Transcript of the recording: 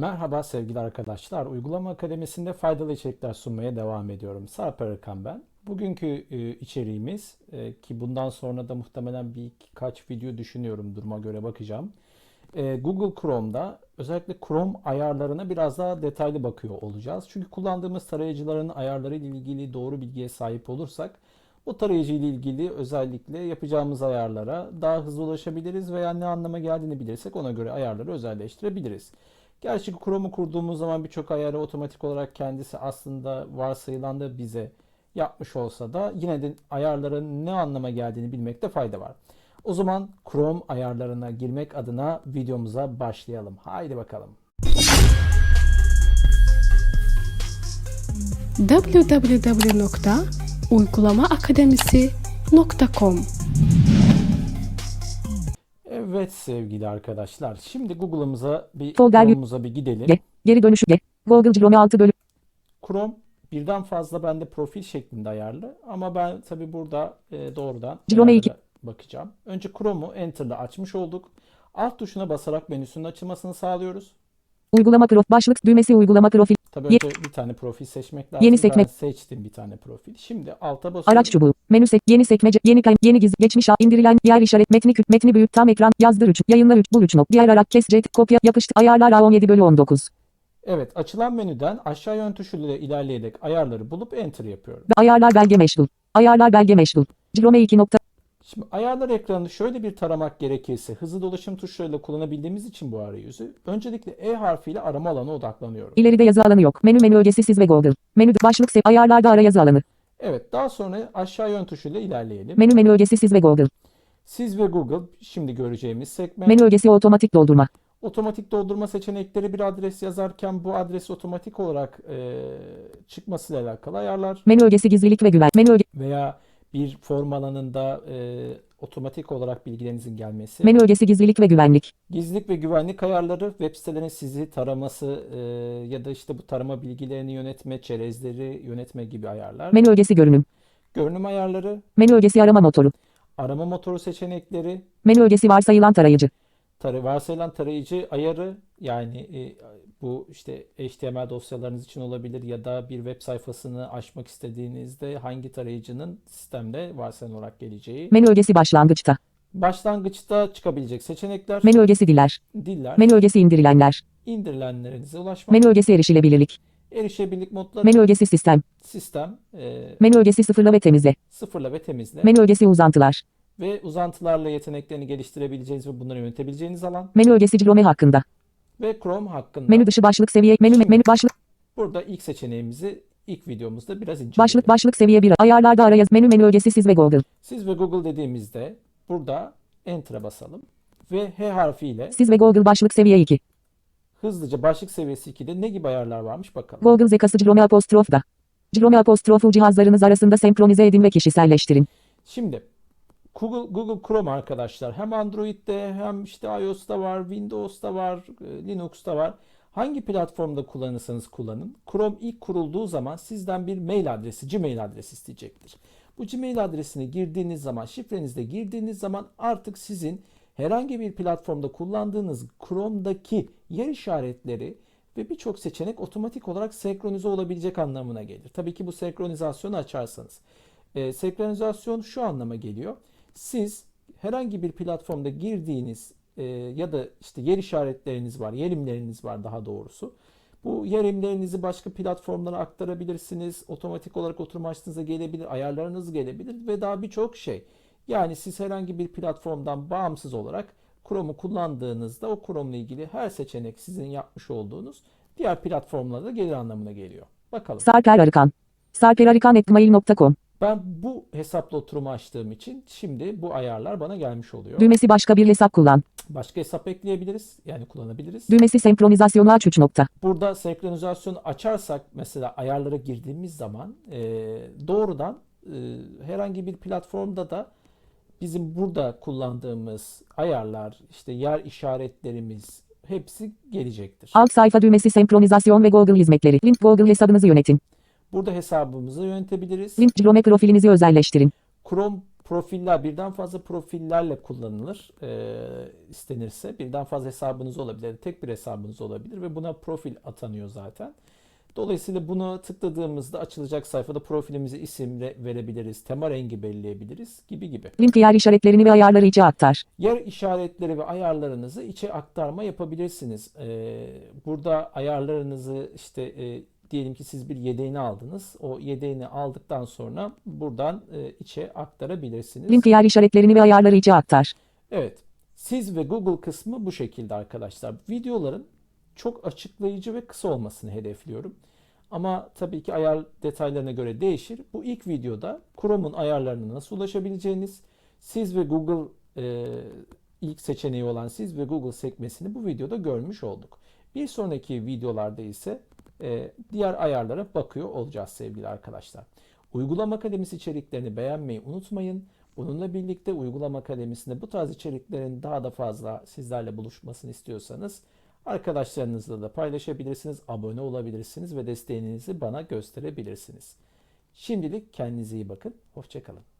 Merhaba sevgili arkadaşlar. Uygulama Akademisi'nde faydalı içerikler sunmaya devam ediyorum. Sarp Arıkan ben. Bugünkü e, içeriğimiz e, ki bundan sonra da muhtemelen birkaç video düşünüyorum duruma göre bakacağım. E, Google Chrome'da özellikle Chrome ayarlarına biraz daha detaylı bakıyor olacağız. Çünkü kullandığımız tarayıcıların ayarları ile ilgili doğru bilgiye sahip olursak bu tarayıcı ile ilgili özellikle yapacağımız ayarlara daha hızlı ulaşabiliriz veya ne anlama geldiğini bilirsek ona göre ayarları özelleştirebiliriz. Gerçi Chrome'u kurduğumuz zaman birçok ayarı otomatik olarak kendisi aslında varsayılan da bize yapmış olsa da yine de ayarların ne anlama geldiğini bilmekte fayda var. O zaman Chrome ayarlarına girmek adına videomuza başlayalım. Haydi bakalım. www.uygulamaakademisi.com Evet sevgili arkadaşlar. Şimdi Google'ımıza bir Chrome'umuza bir gidelim. G. Geri dönüşü G. Google Chrome 6 bölü. Chrome birden fazla bende profil şeklinde ayarlı ama ben tabi burada e, doğrudan Chrome iki. ayarlara bakacağım. Önce Chrome'u Enter'la açmış olduk. Alt tuşuna basarak menüsünün açılmasını sağlıyoruz. Uygulama prof. Başlık düğmesi uygulama profil. Tabii Ye- önce bir tane profil seçmek lazım. Yeni Ben sekme. seçtim bir tane profil. Şimdi alta basıyorum. Araç çubuğu. Menü sek. Yeni sekmece. Yeni kayın. Yeni gizli. Geçmiş al. indirilen. Yer işaret. Metni küt. Metni büyüt. Tam ekran. Yazdır 3. Yayınla 3. Bul 3 not. Diğer arak. Kes. Cet. Kopya. Yapıştır. Ayarlar A17 bölü 19. Evet açılan menüden aşağı yön tuşuyla ilerleyerek ayarları bulup Enter yapıyorum. Ayarlar belge meşgul. Ayarlar belge meşgul. Chrome 2 nokta. Şimdi ayarlar ekranını şöyle bir taramak gerekirse hızlı dolaşım tuşlarıyla kullanabildiğimiz için bu arayüzü öncelikle E harfiyle arama alanına odaklanıyorum. İleride yazı alanı yok. Menü menü ögesi siz ve Google. Menü başlık sev. Ayarlarda ara yazı alanı. Evet daha sonra aşağı yön tuşuyla ilerleyelim. Menü menü ögesi siz ve Google. Siz ve Google şimdi göreceğimiz sekme. Menü ögesi otomatik doldurma. Otomatik doldurma seçenekleri bir adres yazarken bu adres otomatik olarak e, çıkmasıyla alakalı ayarlar. Menü ögesi gizlilik ve güven. Menü öge. Veya bir form alanında e, otomatik olarak bilgilerinizin gelmesi. Menü ögesi gizlilik ve güvenlik. Gizlilik ve güvenlik ayarları web sitelerinin sizi taraması e, ya da işte bu tarama bilgilerini yönetme, çerezleri yönetme gibi ayarlar. Menü ögesi görünüm. Görünüm ayarları, Menü ögesi arama motoru. arama motoru seçenekleri, Menü ögesi varsayılan tarayıcı. Tarı, varsayılan tarayıcı ayarı yani e, bu işte HTML dosyalarınız için olabilir ya da bir web sayfasını açmak istediğinizde hangi tarayıcının sistemde varsayılan olarak geleceği. Menü ögesi başlangıçta. Başlangıçta çıkabilecek seçenekler, Menü ögesi diller. diller, Menü ögesi indirilenler. indirilenlerinize ulaşmak, Menü ögesi erişilebilirlik. erişebilirlik modları, Menü ögesi sistem. sistem, e, Menü ögesi sıfırla ve temizle. sıfırla ve temizle Menü ögesi uzantılar. Ve uzantılarla yeteneklerini geliştirebileceğiniz ve bunları yönetebileceğiniz alan Menü ögesi Chrome hakkında. ve Chrome hakkında. Menü dışı başlık seviye. Menü menü başlık Burada ilk seçeneğimizi ilk videomuzda biraz inceleyelim. başlık başlık seviye 1. Ayarlarda ara yaz. Menü menü ögesi siz ve Google. Siz ve Google dediğimizde burada Enter'a basalım ve H harfiyle Siz ve Google başlık seviye 2. hızlıca başlık seviyesi 2'de ne gibi ayarlar varmış bakalım. Google zekası Chrome apostrof da. Chrome apostrofu cihazlarınız arasında senkronize edin ve kişiselleştirin. Şimdi Google, Google Chrome arkadaşlar hem Android'de hem işte iOS'ta var, Windows'ta var, e, Linux'ta var. Hangi platformda kullanırsanız kullanın. Chrome ilk kurulduğu zaman sizden bir mail adresi, Gmail adresi isteyecektir. Bu Gmail adresini girdiğiniz zaman, şifrenizde girdiğiniz zaman artık sizin herhangi bir platformda kullandığınız Chrome'daki yer işaretleri ve birçok seçenek otomatik olarak senkronize olabilecek anlamına gelir. Tabii ki bu senkronizasyonu açarsanız. E, senkronizasyon şu anlama geliyor. Siz herhangi bir platformda girdiğiniz e, ya da işte yer işaretleriniz var, yerimleriniz var daha doğrusu. Bu yerimlerinizi başka platformlara aktarabilirsiniz. Otomatik olarak oturma açtığınızda gelebilir, ayarlarınız gelebilir ve daha birçok şey. Yani siz herhangi bir platformdan bağımsız olarak Chrome'u kullandığınızda o Chrome'la ilgili her seçenek sizin yapmış olduğunuz diğer platformlara da gelir anlamına geliyor. Bakalım. Sarper Arıkan. sarperarikan.gmail.com Ben bu hesapla oturumu açtığım için şimdi bu ayarlar bana gelmiş oluyor. Düğmesi başka bir hesap kullan. Başka hesap ekleyebiliriz. Yani kullanabiliriz. Düğmesi senkronizasyonu aç 3 nokta. Burada senkronizasyonu açarsak mesela ayarlara girdiğimiz zaman e, doğrudan e, herhangi bir platformda da bizim burada kullandığımız ayarlar, işte yer işaretlerimiz hepsi gelecektir. Alt sayfa düğmesi senkronizasyon ve Google hizmetleri. Link Google hesabınızı yönetin. Burada hesabımızı yönetebiliriz. Link Chrome profilinizi özelleştirin. Chrome Profiller birden fazla profillerle kullanılır e, istenirse. Birden fazla hesabınız olabilir, tek bir hesabınız olabilir ve buna profil atanıyor zaten. Dolayısıyla bunu tıkladığımızda açılacak sayfada profilimize isim re- verebiliriz, tema rengi belirleyebiliriz gibi gibi. Link yer işaretlerini ve ayarları içe aktar. Yer işaretleri ve ayarlarınızı içe aktarma yapabilirsiniz. Ee, burada ayarlarınızı işte e, diyelim ki siz bir yedeğini aldınız. O yedeğini aldıktan sonra buradan e, içe aktarabilirsiniz. Link yer işaretlerini ve ayarları içe aktar. Evet. Siz ve Google kısmı bu şekilde arkadaşlar. Videoların çok açıklayıcı ve kısa olmasını hedefliyorum. Ama tabii ki ayar detaylarına göre değişir. Bu ilk videoda Chrome'un ayarlarına nasıl ulaşabileceğiniz, siz ve Google e, ilk seçeneği olan siz ve Google sekmesini bu videoda görmüş olduk. Bir sonraki videolarda ise e, diğer ayarlara bakıyor olacağız sevgili arkadaşlar. Uygulama Akademisi içeriklerini beğenmeyi unutmayın. Bununla birlikte Uygulama Akademisi'nde bu tarz içeriklerin daha da fazla sizlerle buluşmasını istiyorsanız arkadaşlarınızla da paylaşabilirsiniz, abone olabilirsiniz ve desteğinizi bana gösterebilirsiniz. Şimdilik kendinize iyi bakın, hoşçakalın.